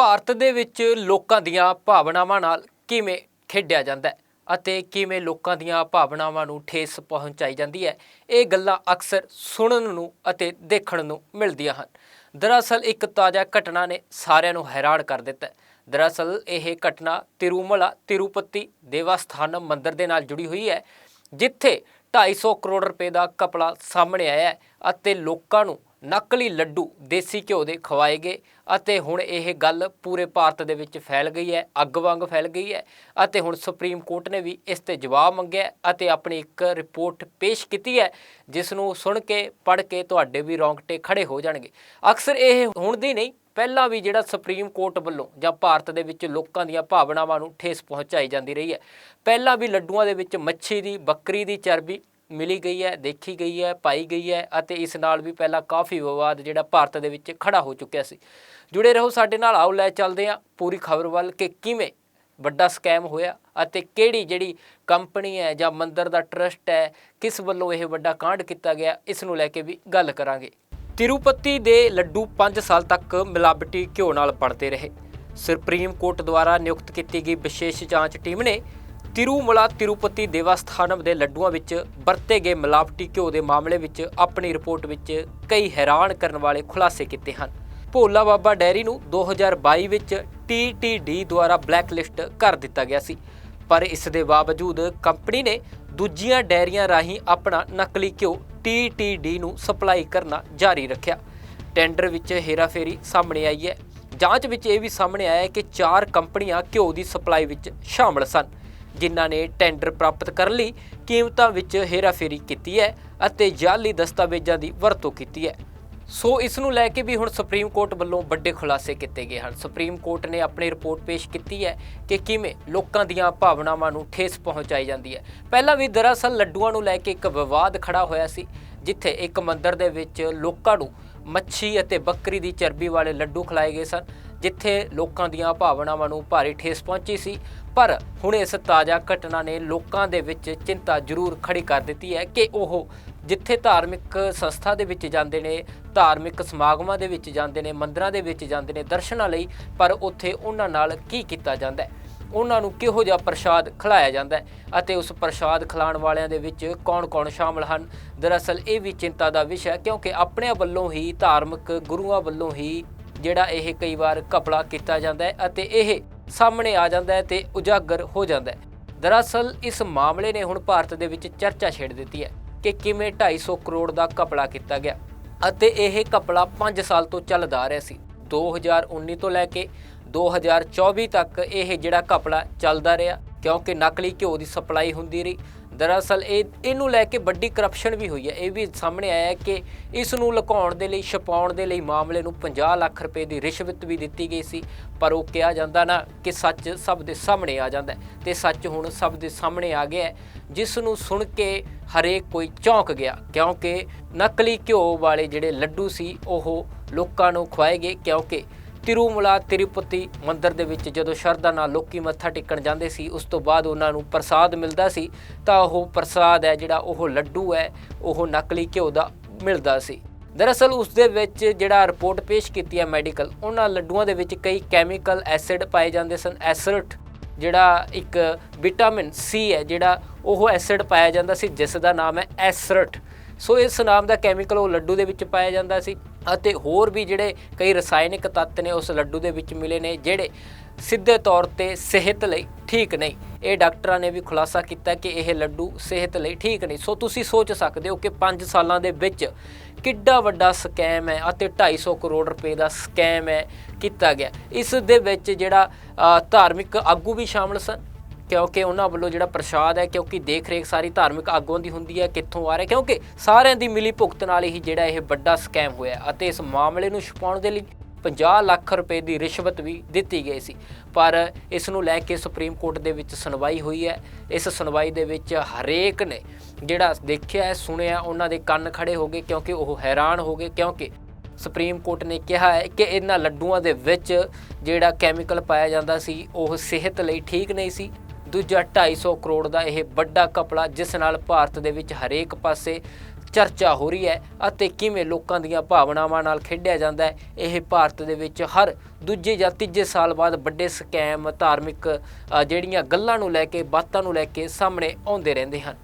ਭਾਰਤ ਦੇ ਵਿੱਚ ਲੋਕਾਂ ਦੀਆਂ ਭਾਵਨਾਵਾਂ ਨਾਲ ਕਿਵੇਂ ਖੇਡਿਆ ਜਾਂਦਾ ਹੈ ਅਤੇ ਕਿਵੇਂ ਲੋਕਾਂ ਦੀਆਂ ਭਾਵਨਾਵਾਂ ਨੂੰ ਠੇਸ ਪਹੁੰਚਾਈ ਜਾਂਦੀ ਹੈ, ਇਹ ਗੱਲਾਂ ਅਕਸਰ ਸੁਣਨ ਨੂੰ ਅਤੇ ਦੇਖਣ ਨੂੰ ਮਿਲਦੀਆਂ ਹਨ। ਦਰਅਸਲ, ਇੱਕ ਤਾਜ਼ਾ ਘਟਨਾ ਨੇ ਸਾਰਿਆਂ ਨੂੰ ਹੈਰਾਨ ਕਰ ਦਿੱਤਾ ਹੈ। ਦਰਅਸਲ, ਇਹ ਘਟਨਾ ਤਿਰੂਮਲਾ ਤਿਰੂਪਤੀ ਦੇਵਸਥਾਨਮ ਮੰਦਿਰ ਦੇ ਨਾਲ ਜੁੜੀ ਹੋਈ ਹੈ, ਜਿੱਥੇ 250 ਕਰੋੜ ਰੁਪਏ ਦਾ ਕਪੜਾ ਸਾਹਮਣੇ ਆਇਆ ਹੈ ਅਤੇ ਲੋਕਾਂ ਨੂੰ ਨਕਲੀ ਲੱਡੂ ਦੇਸੀ ਘਿਓ ਦੇ ਖਵਾਏ ਗਏ ਅਤੇ ਹੁਣ ਇਹ ਗੱਲ ਪੂਰੇ ਭਾਰਤ ਦੇ ਵਿੱਚ ਫੈਲ ਗਈ ਹੈ, ਅੱਗ ਵਾਂਗ ਫੈਲ ਗਈ ਹੈ ਅਤੇ ਹੁਣ ਸੁਪਰੀਮ ਕੋਰਟ ਨੇ ਵੀ ਇਸ ਤੇ ਜਵਾਬ ਮੰਗਿਆ ਅਤੇ ਆਪਣੀ ਇੱਕ ਰਿਪੋਰਟ ਪੇਸ਼ ਕੀਤੀ ਹੈ ਜਿਸ ਨੂੰ ਸੁਣ ਕੇ, ਪੜ੍ਹ ਕੇ ਤੁਹਾਡੇ ਵੀ ਰੌਂਗਟੇ ਖੜੇ ਹੋ ਜਾਣਗੇ। ਅਕਸਰ ਇਹ ਹੁਣ ਦੀ ਨਹੀਂ, ਪਹਿਲਾਂ ਵੀ ਜਿਹੜਾ ਸੁਪਰੀਮ ਕੋਰਟ ਵੱਲੋਂ ਜਾਂ ਭਾਰਤ ਦੇ ਵਿੱਚ ਲੋਕਾਂ ਦੀਆਂ ਭਾਵਨਾਵਾਂ ਨੂੰ ਠੇਸ ਪਹੁੰਚਾਈ ਜਾਂਦੀ ਰਹੀ ਹੈ। ਪਹਿਲਾਂ ਵੀ ਲੱਡੂਆਂ ਦੇ ਵਿੱਚ ਮੱਛੀ ਦੀ, ਬੱਕਰੀ ਦੀ ਚਰਬੀ ਮਿਲੀ ਗਈ ਹੈ, ਦੇਖੀ ਗਈ ਹੈ, ਪਾਈ ਗਈ ਹੈ ਅਤੇ ਇਸ ਨਾਲ ਵੀ ਪਹਿਲਾਂ ਕਾਫੀ ਵਿਵਾਦ ਜਿਹੜਾ ਭਾਰਤ ਦੇ ਵਿੱਚ ਖੜਾ ਹੋ ਚੁੱਕਿਆ ਸੀ। ਜੁੜੇ ਰਹੋ ਸਾਡੇ ਨਾਲ, ਆਓ ਲੈ ਚੱਲਦੇ ਹਾਂ ਪੂਰੀ ਖਬਰ ਵੱਲ ਕਿ ਕਿਵੇਂ ਵੱਡਾ ਸਕੈਮ ਹੋਇਆ ਅਤੇ ਕਿਹੜੀ ਜਿਹੜੀ ਕੰਪਨੀ ਹੈ ਜਾਂ ਮੰਦਰ ਦਾ ਟਰਸਟ ਹੈ, ਕਿਸ ਵੱਲੋਂ ਇਹ ਵੱਡਾ ਕਾਂਡ ਕੀਤਾ ਗਿਆ, ਇਸ ਨੂੰ ਲੈ ਕੇ ਵੀ ਗੱਲ ਕਰਾਂਗੇ। ਤਿਰੂਪਤੀ ਦੇ ਲੱਡੂ 5 ਸਾਲ ਤੱਕ ਮਿਲਾਵਟੀ ਘਿਓ ਨਾਲ ਬਣਦੇ ਰਹੇ। ਸੁਪਰੀਮ ਕੋਰਟ ਦੁਆਰਾ ਨਿਯੁਕਤ ਕੀਤੀ ਗਈ ਵਿਸ਼ੇਸ਼ ਜਾਂਚ ਟੀਮ ਨੇ ਤਿਰੂਮਲਾ ਤਿਰੂਪਤੀ ਦੇਵਸਥਾਨਮ ਦੇ ਲੱਡੂਆਂ ਵਿੱਚ ਵਰਤੇ ਗਏ ਮਿਲਾਵਟੀ ਘਿਓ ਦੇ ਮਾਮਲੇ ਵਿੱਚ ਆਪਣੀ ਰਿਪੋਰਟ ਵਿੱਚ ਕਈ ਹੈਰਾਨ ਕਰਨ ਵਾਲੇ ਖੁਲਾਸੇ ਕੀਤੇ ਹਨ। ਭੋਲਾ ਬਾਬਾ ਡੈਰੀ ਨੂੰ 2022 ਵਿੱਚ TTD ਦੁਆਰਾ ਬਲੈਕਲਿਸਟ ਕਰ ਦਿੱਤਾ ਗਿਆ ਸੀ। ਪਰ ਇਸ ਦੇ ਬਾਵਜੂਦ ਕੰਪਨੀ ਨੇ ਦੂਜੀਆਂ ਡੈਰੀਆਂ ਰਾਹੀਂ ਆਪਣਾ ਨਕਲੀ ਘਿਓ TTD ਨੂੰ ਸਪਲਾਈ ਕਰਨਾ ਜਾਰੀ ਰੱਖਿਆ। ਟੈਂਡਰ ਵਿੱਚ ਹੇਰਾਫੇਰੀ ਸਾਹਮਣੇ ਆਈ ਹੈ। ਜਾਂਚ ਵਿੱਚ ਇਹ ਵੀ ਸਾਹਮਣੇ ਆਇਆ ਹੈ ਕਿ ਚਾਰ ਕੰਪਨੀਆਂ ਘਿਓ ਦੀ ਸਪਲਾਈ ਵਿੱਚ ਸ਼ਾਮਲ ਸਨ। ਜਿਨ੍ਹਾਂ ਨੇ ਟੈਂਡਰ ਪ੍ਰਾਪਤ ਕਰਨ ਲਈ ਕੀਮਤਾਂ ਵਿੱਚ ਹੇਰਾਫੇਰੀ ਕੀਤੀ ਹੈ ਅਤੇ ਜਾਅਲੀ ਦਸਤਾਵੇਜ਼ਾਂ ਦੀ ਵਰਤੋਂ ਕੀਤੀ ਹੈ। ਸੋ ਇਸ ਨੂੰ ਲੈ ਕੇ ਵੀ ਹੁਣ ਸੁਪਰੀਮ ਕੋਰਟ ਵੱਲੋਂ ਵੱਡੇ ਖੁਲਾਸੇ ਕੀਤੇ ਗਏ ਹਨ। ਸੁਪਰੀਮ ਕੋਰਟ ਨੇ ਆਪਣੀ ਰਿਪੋਰਟ ਪੇਸ਼ ਕੀਤੀ ਹੈ ਕਿ ਕਿਵੇਂ ਲੋਕਾਂ ਦੀਆਂ ਭਾਵਨਾਵਾਂ ਨੂੰ ਠੇਸ ਪਹੁੰਚਾਈ ਜਾਂਦੀ ਹੈ। ਪਹਿਲਾਂ ਵੀ ਦਰਅਸਲ ਲੱਡੂਆਂ ਨੂੰ ਲੈ ਕੇ ਇੱਕ ਵਿਵਾਦ ਖੜਾ ਹੋਇਆ ਸੀ, ਜਿੱਥੇ ਇੱਕ ਮੰਦਿਰ ਦੇ ਵਿੱਚ ਲੋਕਾਂ ਨੂੰ ਮੱਛੀ ਅਤੇ ਬੱਕਰੀ ਦੀ ਚਰਬੀ ਵਾਲੇ ਲੱਡੂ ਖਿਲਾਏ ਗਏ ਸਨ। ਜਿੱਥੇ ਲੋਕਾਂ ਦੀਆਂ ਭਾਵਨਾਵਾਂ ਨੂੰ ਭਾਰੀ ਠੇਸ ਪਹੁੰਚੀ ਸੀ। ਪਰ ਹੁਣ ਇਸ ਤਾਜ਼ਾ ਘਟਨਾ ਨੇ ਲੋਕਾਂ ਦੇ ਵਿੱਚ ਚਿੰਤਾ ਜ਼ਰੂਰ ਖੜੀ ਕਰ ਦਿੱਤੀ ਹੈ ਕਿ ਉਹ ਜਿੱਥੇ ਧਾਰਮਿਕ ਸੰਸਥਾ ਦੇ ਵਿੱਚ ਜਾਂਦੇ ਨੇ, ਧਾਰਮਿਕ ਸਮਾਗਮਾਂ ਦੇ ਵਿੱਚ ਜਾਂਦੇ ਨੇ, ਮੰਦਰਾਂ ਦੇ ਵਿੱਚ ਜਾਂਦੇ ਨੇ ਦਰਸ਼ਨਾਂ ਲਈ, ਪਰ ਉੱਥੇ ਉਹਨਾਂ ਨਾਲ ਕੀ ਕੀਤਾ ਜਾਂਦਾ ਹੈ? ਉਹਨਾਂ ਨੂੰ ਕਿਹੋ ਜਿਹਾ ਪ੍ਰਸ਼ਾਦ ਖਿਲਾਇਆ ਜਾਂਦਾ ਹੈ? ਅਤੇ ਉਸ ਪ੍ਰਸ਼ਾਦ ਖਿਲਾਉਣ ਵਾਲਿਆਂ ਦੇ ਵਿੱਚ ਕੌਣ-ਕੌਣ ਸ਼ਾਮਲ ਹਨ? ਦਰਅਸਲ ਇਹ ਵੀ ਚਿੰਤਾ ਦਾ ਵਿਸ਼ਾ ਹੈ, ਕਿਉਂਕਿ ਆਪਣੇ ਵੱਲੋਂ ਹੀ ਧਾਰਮਿਕ ਗੁਰੂਆਂ ਵੱਲੋਂ ਹੀ ਜਿਹੜਾ ਇਹ ਕਈ ਵਾਰ ਕਪੜਾ ਕੀਤਾ ਜਾਂਦਾ ਹੈ ਅਤੇ ਇਹ ਸਾਹਮਣੇ ਆ ਜਾਂਦਾ ਹੈ ਤੇ ਉਜਾਗਰ ਹੋ ਜਾਂਦਾ ਹੈ। ਦਰਅਸਲ, ਇਸ ਮਾਮਲੇ ਨੇ ਹੁਣ ਭਾਰਤ ਦੇ ਵਿੱਚ ਚਰਚਾ ਛੇੜ ਦਿੱਤੀ ਹੈ ਕਿ ਕਿਵੇਂ 250 ਕਰੋੜ ਦਾ ਕਪੜਾ ਕੀਤਾ ਗਿਆ ਅਤੇ ਇਹ ਕਪੜਾ 5 ਸਾਲ ਤੋਂ ਚੱਲਦਾ ਰਿਹਾ ਸੀ। 2019 ਤੋਂ ਲੈ ਕੇ 2024 ਤੱਕ ਇਹ ਜਿਹੜਾ ਕਪੜਾ ਚੱਲਦਾ ਰਿਹਾ, ਕਿਉਂਕਿ ਨਕਲੀ ਘਿਓ ਦੀ ਸਪਲਾਈ ਹੁੰਦੀ ਰਹੀ ਦਰਅਸਲ ਇਹ ਇਹਨੂੰ ਲੈ ਕੇ ਵੱਡੀ ਕਰਪਸ਼ਨ ਵੀ ਹੋਈ ਹੈ। ਇਹ ਵੀ ਸਾਹਮਣੇ ਆਇਆ ਕਿ ਇਸ ਨੂੰ ਲੁਕਾਉਣ ਦੇ ਲਈ, ਛਪਾਉਣ ਦੇ ਲਈ ਮਾਮਲੇ ਨੂੰ 50 ਲੱਖ ਰੁਪਏ ਦੀ ਰਿਸ਼ਵਤ ਵੀ ਦਿੱਤੀ ਗਈ ਸੀ। ਪਰ ਉਹ ਕਿਹਾ ਜਾਂਦਾ ਨਾ ਕਿ ਸੱਚ ਸਭ ਦੇ ਸਾਹਮਣੇ ਆ ਜਾਂਦਾ ਹੈ ਤੇ ਸੱਚ ਹੁਣ ਸਭ ਦੇ ਸਾਹਮਣੇ ਆ ਗਿਆ ਜਿਸ ਨੂੰ ਸੁਣ ਕੇ ਹਰੇਕ ਕੋਈ ਚੌਂਕ ਗਿਆ, ਕਿਉਂਕਿ ਨਕਲੀ ਘਿਓ ਵਾਲੇ ਜਿਹੜੇ ਲੱਡੂ ਸੀ, ਉਹ ਲੋਕਾਂ ਨੂੰ ਖਵਾਏ ਗਏ, ਕਿਉਂਕਿ ਤਿਰੂਮਲਾ ਤਿਰੂਪਤੀ ਮੰਦਿਰ ਦੇ ਵਿੱਚ ਜਦੋਂ ਸ਼ਰਧਾ ਨਾਲ ਲੋਕੀ ਮੱਥਾ ਟੇਕਣ ਜਾਂਦੇ ਸੀ, ਉਸ ਤੋਂ ਬਾਅਦ ਉਹਨਾਂ ਨੂੰ ਪ੍ਰਸਾਦ ਮਿਲਦਾ ਸੀ, ਤਾਂ ਉਹ ਪ੍ਰਸਾਦ ਹੈ ਜਿਹੜਾ ਉਹ ਲੱਡੂ ਹੈ, ਉਹ ਨਕਲੀ ਘਿਓ ਦਾ ਮਿਲਦਾ ਸੀ। ਦਰਅਸਲ ਉਸ ਦੇ ਵਿੱਚ ਜਿਹੜਾ ਰਿਪੋਰਟ ਪੇਸ਼ ਕੀਤੀ ਹੈ ਮੈਡੀਕਲ, ਉਹਨਾਂ ਲੱਡੂਆਂ ਦੇ ਵਿੱਚ ਕਈ ਕੈਮੀਕਲ ਐਸਿਡ ਪਾਏ ਜਾਂਦੇ ਸਨ, ਐਸਰਟ ਜਿਹੜਾ ਇੱਕ ਵਿਟਾਮਿਨ ਸੀ ਹੈ, ਜਿਹੜਾ ਉਹ ਐਸਿਡ ਪਾਇਆ ਜਾਂਦਾ ਸੀ, ਜਿਸ ਦਾ ਨਾਮ ਹੈ ਐਸਰਟ। ਸੋ ਇਸ ਨਾਮ ਦਾ ਕੈਮੀਕਲ ਉਹ ਲੱਡੂ ਦੇ ਵਿੱਚ ਪਾਇਆ ਜਾਂਦਾ ਸੀ ਅਤੇ ਹੋਰ ਵੀ ਜਿਹੜੇ ਕਈ ਰਸਾਇਣਿਕ ਤੱਤ ਨੇ ਉਸ ਲੱਡੂ ਦੇ ਵਿੱਚ ਮਿਲੇ ਨੇ ਜਿਹੜੇ ਸਿੱਧੇ ਤੌਰ ਤੇ ਸਿਹਤ ਲਈ ਠੀਕ ਨਹੀਂ। ਇਹ ਡਾਕਟਰਾਂ ਨੇ ਵੀ ਖੁਲਾਸਾ ਕੀਤਾ ਕਿ ਇਹ ਲੱਡੂ ਸਿਹਤ ਲਈ ਠੀਕ ਨਹੀਂ। ਸੋ ਤੁਸੀਂ ਸੋਚ ਸਕਦੇ ਹੋ ਕਿ 5 ਸਾਲਾਂ ਦੇ ਵਿੱਚ ਕਿੱਡਾ ਵੱਡਾ ਸਕੈਮ ਹੈ ਅਤੇ 250 ਕਰੋੜ ਰੁਪਏ ਦਾ ਸਕੈਮ ਹੈ ਕੀਤਾ ਗਿਆ। ਇਸ ਦੇ ਵਿੱਚ ਜਿਹੜਾ ਧਾਰਮਿਕ ਆਗੂ ਵੀ ਸ਼ਾਮਲ ਸਨ। ਕਿਉਂਕਿ ਉਹਨਾਂ ਵੱਲੋਂ ਜਿਹੜਾ ਪ੍ਰਸ਼ਾਦ ਹੈ, ਕਿਉਂਕਿ ਦੇਖ ਰੇਖ ਸਾਰੀ ਧਾਰਮਿਕ ਆਗੂਆਂ ਦੀ ਹੁੰਦੀ ਹੈ, ਕਿੱਥੋਂ ਆ ਰਿਹਾ ਕਿਉਂਕਿ ਸਾਰਿਆਂ ਦੀ ਮਿਲੀ ਭੁਗਤ ਨਾਲ ਹੀ ਜਿਹੜਾ ਇਹ ਵੱਡਾ ਸਕੈਮ ਹੋਇਆ ਅਤੇ ਇਸ ਮਾਮਲੇ ਨੂੰ ਛੁਪਾਉਣ ਦੇ ਲਈ 50 ਲੱਖ ਰੁਪਏ ਦੀ ਰਿਸ਼ਵਤ ਵੀ ਦਿੱਤੀ ਗਈ ਸੀ। ਪਰ ਇਸ ਨੂੰ ਲੈ ਕੇ ਸੁਪਰੀਮ ਕੋਰਟ ਦੇ ਵਿੱਚ ਸੁਣਵਾਈ ਹੋਈ ਹੈ। ਇਸ ਸੁਣਵਾਈ ਦੇ ਵਿੱਚ ਹਰੇਕ ਨੇ ਜਿਹੜਾ ਦੇਖਿਆ ਸੁਣਿਆ, ਉਹਨਾਂ ਦੇ ਕੰਨ ਖੜੇ ਹੋ ਗਏ, ਕਿਉਂਕਿ ਉਹ ਹੈਰਾਨ ਹੋ ਗਏ, ਕਿਉਂਕਿ ਸੁਪਰੀਮ ਕੋਰਟ ਨੇ ਕਿਹਾ ਹੈ ਕਿ ਇਹਨਾਂ ਲੱਡੂਆਂ ਦੇ ਵਿੱਚ ਜਿਹੜਾ ਕੈਮੀਕਲ ਪਾਇਆ ਜਾਂਦਾ ਸੀ, ਉਹ ਸਿਹਤ ਲਈ ਠੀਕ ਨਹੀਂ ਸੀ। ਦੂਜਾ 250 ਕਰੋੜ ਦਾ ਇਹ ਵੱਡਾ ਕਪੜਾ ਜਿਸ ਨਾਲ ਭਾਰਤ ਦੇ ਵਿੱਚ ਹਰੇਕ ਪਾਸੇ ਚਰਚਾ ਹੋ ਰਹੀ ਹੈ ਅਤੇ ਕਿਵੇਂ ਲੋਕਾਂ ਦੀਆਂ ਭਾਵਨਾਵਾਂ ਨਾਲ ਖੇਡਿਆ ਜਾਂਦਾ ਹੈ, ਇਹ ਭਾਰਤ ਦੇ ਵਿੱਚ ਹਰ ਦੂਜੇ ਜਾਂ ਤੀਜੇ ਸਾਲ ਬਾਅਦ ਵੱਡੇ ਸਕੈਮ, ਧਾਰਮਿਕ ਜਿਹੜੀਆਂ ਗੱਲਾਂ ਨੂੰ ਲੈ ਕੇ, ਬਾਤਾਂ ਨੂੰ ਲੈ ਕੇ ਸਾਹਮਣੇ ਆਉਂਦੇ ਰਹਿੰਦੇ ਹਨ।